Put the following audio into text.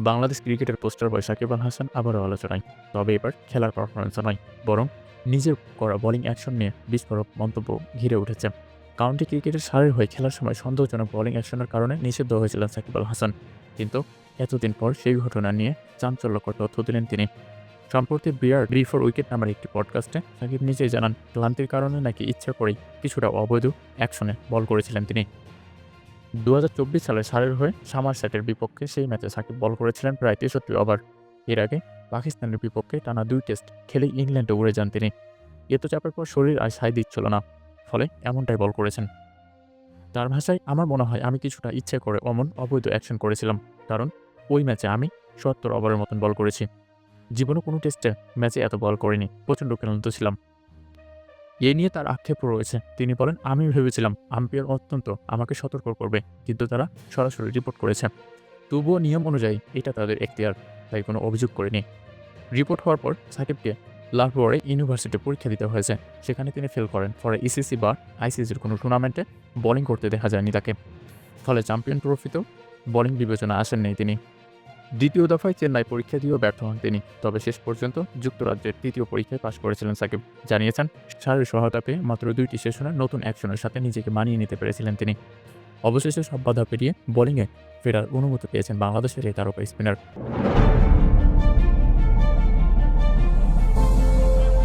বাংলাদেশ ক্রিকেটের poster boy Shakib Al Hasan আবারও আলোচনায়। তবে এবার খেলার পারফরমেন্সও নয়, বরং নিজের করা বোলিং অ্যাকশন নিয়ে বিস্ফোরক মন্তব্য ঘিরে উঠেছে। কাউন্টি ক্রিকেটের সারের হয়ে খেলার সময় সন্দেহজনক বোলিং অ্যাকশনের কারণে নিষিদ্ধ হয়েছিলেন সাকিব আল হাসান। কিন্তু এতদিন পর সেই ঘটনা নিয়ে চাঞ্চল্যকর তথ্য দিলেন তিনি। সম্প্রতি বিয়ার বিফোর উইকেট নামের একটি পডকাস্টে সাকিব নিজেই জানান, ক্লান্তির কারণে নাকি ইচ্ছা করেই কিছুটা অবৈধ অ্যাকশনে বল করেছিলেন তিনি। দু চব্বিশ সালে সারের হয়ে সামার সামারসেটের বিপক্ষে সেই ম্যাচে সাকিব বল করেছিলেন প্রায় তেষট্টি ওভার। এর আগে পাকিস্তানের বিপক্ষে টানা দুই টেস্ট খেলেই ইংল্যান্ডে উড়ে যান তিনি। এত চাপের পর শরীর আর সাই দিচ্ছিল না, ফলে এমনটাই বল করেছেন। তার ভাষায় আমার মনে হয় আমি কিছুটা ইচ্ছে করে অমন অবৈধ অ্যাকশন করেছিলাম, কারণ ওই ম্যাচে আমি সত্তর ওভারের মতন বল করেছি। জীবনে কোনো টেস্টে ম্যাচে এত বল করিনি, প্রচণ্ড ক্লান্ত ছিলাম। এ নিয়ে তার আক্ষেপ রয়েছে। তিনি বলেন, আমি ভেবেছিলাম আম্পায়ার অত্যন্ত আমাকে সতর্ক করবে, কিন্তু তারা সরাসরি রিপোর্ট করেছে। তবুও নিয়ম অনুযায়ী এটা তাদের এখতিয়ার, তাই কোনো অভিযোগ করেনি। রিপোর্ট হওয়ার পর সাকিবকে লাহোরে ইউনিভার্সিটি পরীক্ষা দিতে হয়েছে। সেখানে তিনি ফেল করেন। পরে ইসিসি বা আইসিসির কোনো টুর্নামেন্টে বোলিং করতে দেখা যায়নি তাকে। ফলে চ্যাম্পিয়ন ট্রফিতেও বোলিং বিবেচনা আসেননি তিনি। দ্বিতীয় দফায় চেন্নাই পরীক্ষা দিয়েও ব্যর্থ হন তিনি। তবে শেষ পর্যন্ত যুক্তরাজ্যের তৃতীয় পরীক্ষায় পাশ করেছিলেন সাকিব। জানিয়েছেন সারের সহায়তা পেয়ে মাত্র দুইটি সেশনে নতুন অ্যাকশনের সাথে নিজেকে মানিয়ে নিতে পেরেছিলেন তিনি। অবশেষে সব বাধা পেরিয়ে বোলিংয়ে ফেরার অনুমতি পেয়েছেন বাংলাদেশের এই তারকা স্পিনার।